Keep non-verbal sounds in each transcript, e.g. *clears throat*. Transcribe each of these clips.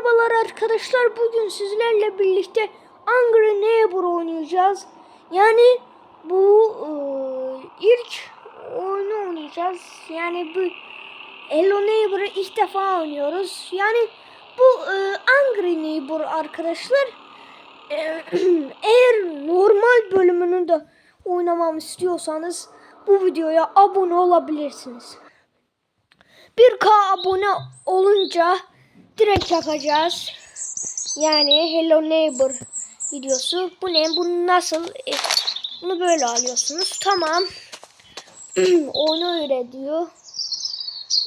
Merhabalar arkadaşlar. Bugün sizlerle birlikte Angry Neighbor oynayacağız. Yani bu e, ilk oyunu oynayacağız. Yani bu Hello Neighbor'ı ilk defa oynuyoruz. Yani bu e, Angry Neighbor arkadaşlar. E, *clears throat* eğer normal bölümünü de oynamamı istiyorsanız bu videoya abone olabilirsiniz. 1K abone olunca direkt yapacağız. Yani Hello Neighbor videosu. Bu ne? Bu nasıl? E, bunu böyle alıyorsunuz. Tamam. *clears throat* Oyunu öğretiyor.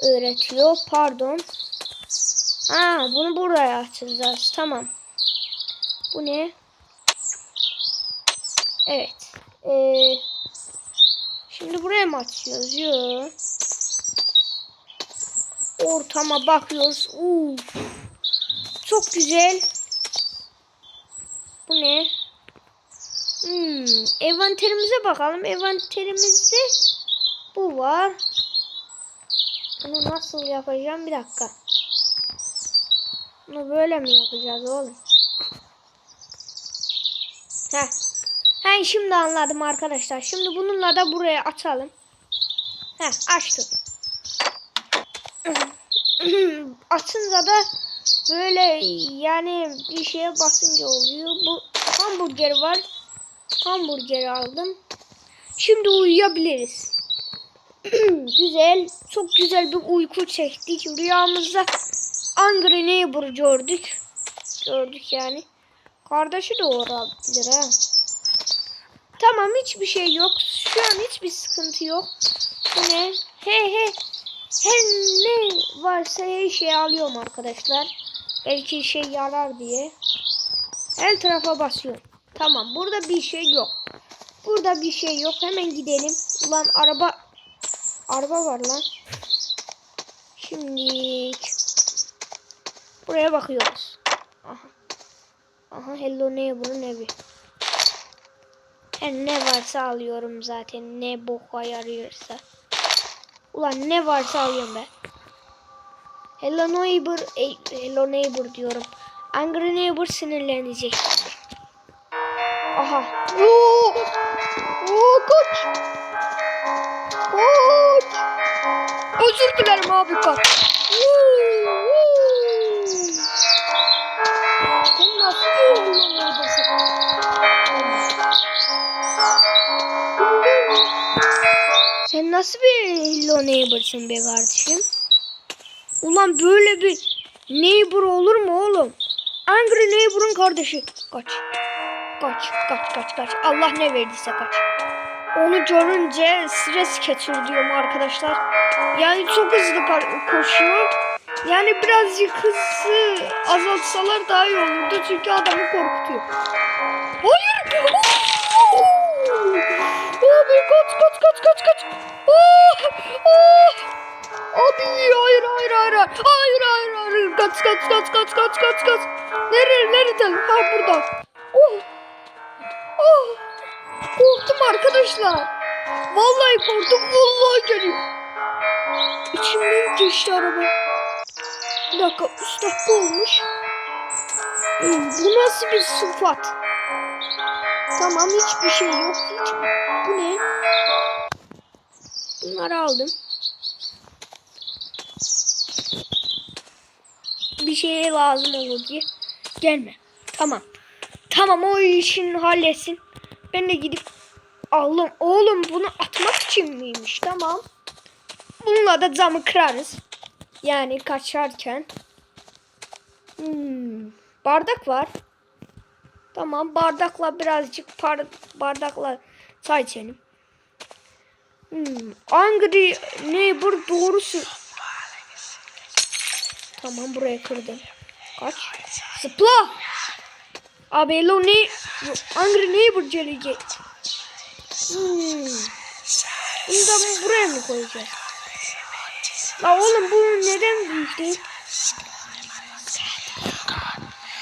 Öğretiyor. Pardon. Ha, bunu buraya açacağız. Tamam. Bu ne? Evet. Ee, şimdi buraya mı açıyoruz? Yok. Ortama bakıyoruz. Uf. Çok güzel. Bu ne? Hmm, envanterimize bakalım. Envanterimizde bu var. Bunu nasıl yapacağım? Bir dakika. Bunu böyle mi yapacağız oğlum? Heh. He şimdi anladım arkadaşlar. Şimdi bununla da buraya açalım. Heh açtım. *clears throat* Açınca da böyle yani bir şeye basınca oluyor. Bu hamburger var. Hamburger aldım. Şimdi uyuyabiliriz. *clears throat* güzel. Çok güzel bir uyku çektik. Rüyamızda Angry Neighbor gördük. Gördük yani. Kardeşi de olabilir ha. Tamam hiçbir şey yok. Şu an hiçbir sıkıntı yok. Bu ne? He he. Her ne varsa her şeyi alıyorum arkadaşlar. Belki işe yarar diye. Her tarafa basıyorum. Tamam burada bir şey yok. Burada bir şey yok. Hemen gidelim. Ulan araba araba var lan. Şimdi buraya bakıyoruz. Aha. Aha Hello Neighbor'ın evi. Her ne varsa alıyorum zaten. Ne boka yarıyorsa. Ulan ne varsa alıyorum ben. Hello Neighbor, Hello Neighbor diyorum. Angry Neighbor sinirlenecek. Aha. Oo! Oo koç. Koç. Özür dilerim abi kaç. Woo, nasıl bir Hello Neighbor'sın be kardeşim? Ulan böyle bir neighbor olur mu oğlum? Angry Neighbor'ın kardeşi. Kaç. Kaç, kaç, kaç, kaç. Allah ne verdiyse kaç. Onu görünce stres geçiriyorum arkadaşlar. Yani çok hızlı koşuyor. Yani birazcık hızı azaltsalar daha iyi olurdu. Çünkü adamı korkutuyor. Hayır. Oo! Abi kaç kaç kaç kaç kaç. Oh! Oh! Abi hayır hayır hayır. Hayır hayır hayır. Kaç kaç kaç kaç kaç kaç kaç. Nereye nereden? Ha buradan. Oh. Oh. Korktum arkadaşlar. Vallahi korktum. Vallahi geliyor. İçimden geçti araba. Bir dakika. Üç dakika olmuş. Bu nasıl bir sıfat? Tamam hiçbir şey yok. Hiç... Bu ne? Bunları aldım. Bir şeye lazım olur diye. Gelme. Tamam. Tamam o işin halletsin. Ben de gidip aldım. Oğlum bunu atmak için miymiş? Tamam. Bununla da camı kırarız. Yani kaçarken. Hmm, bardak var. Tamam bardakla birazcık par bardakla çay içelim. Hmm, Angry Neighbor doğrusu. Tamam buraya kırdım. Kaç. Zıpla. Abi Hello ne? Angry Neighbor gelecek. Hmm. Bunu da buraya mı koyacağız? La oğlum bu neden büyük?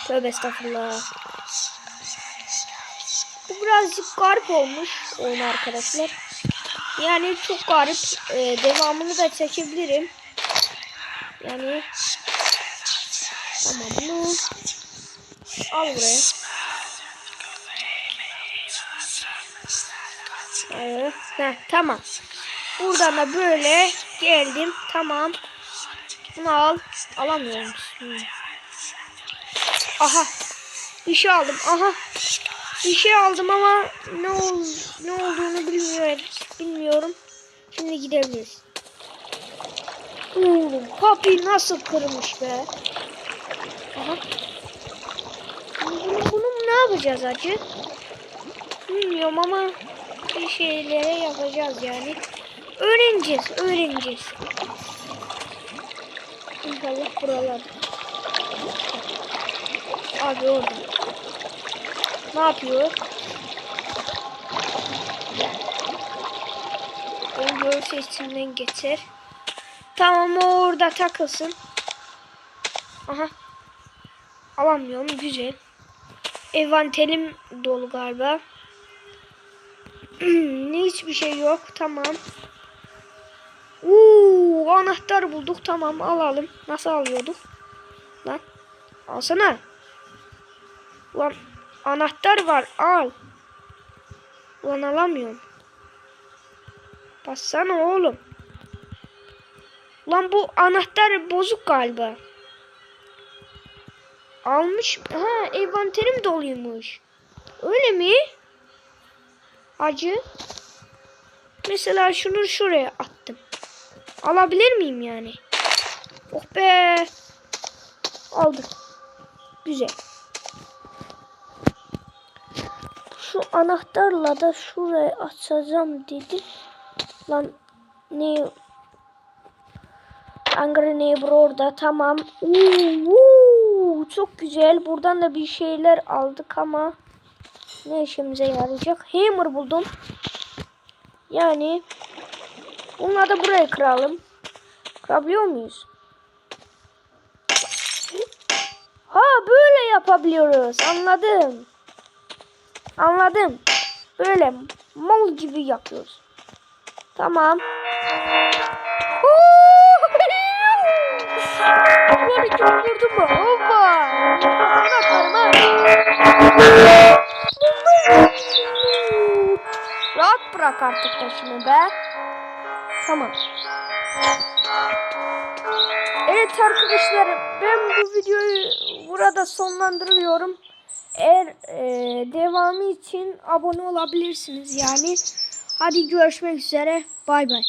Tövbe estağfurullah. Birazcık garip olmuş oyun arkadaşlar. Yani çok garip. Ee, devamını da çekebilirim. Yani Ama bunu Al buraya. Ee, heh, tamam. Buradan da böyle geldim. Tamam. Bunu al. Alamıyorum. Hmm. Aha. Bir şey aldım. Aha. Bir şey aldım ama ne ol ne olduğunu bilmiyorum. Bilmiyorum. Şimdi gidebiliriz. Oğlum kapıyı nasıl kırmış be? Aha. Bunu, bunu ne yapacağız acı? Bilmiyorum ama bir şeylere yapacağız yani. Öğreneceğiz, öğreneceğiz. İnşallah buralar. Abi orada. Ne yapıyor? Onu görse içinden geçer. Tamam o orada takılsın. Aha. Alamıyorum. Güzel. Evantelim dolu galiba. *clears throat* Hiçbir şey yok. Tamam. Uuu anahtar bulduk. Tamam alalım. Nasıl alıyorduk? Lan. Alsana. Lan anahtar var. Al. Lan alamıyorum. Bassana oğlum. Lan bu anahtar bozuk galiba. Almış. Ha envanterim doluymuş. Öyle mi? Acı. Mesela şunu şuraya attım. Alabilir miyim yani? Oh be. Aldım. Güzel. Şu anahtarla da şuraya açacağım dedi. Lan ne? Angry Neighbor orada. Tamam. Uuu, çok güzel. Buradan da bir şeyler aldık ama ne işimize yarayacak? Hammer buldum. Yani bunları da buraya kıralım. Kırabiliyor muyuz? Ha böyle yapabiliyoruz. Anladım. Anladım. Böyle mal gibi yapıyoruz. Tamam. Bunları kim vurdu mu? Hoppa. Rahat bırak artık başımı be. Tamam. Evet arkadaşlar ben bu videoyu burada sonlandırıyorum. Eğer e, devamı için abone olabilirsiniz yani. Hadi görüşmek üzere. Bay bay.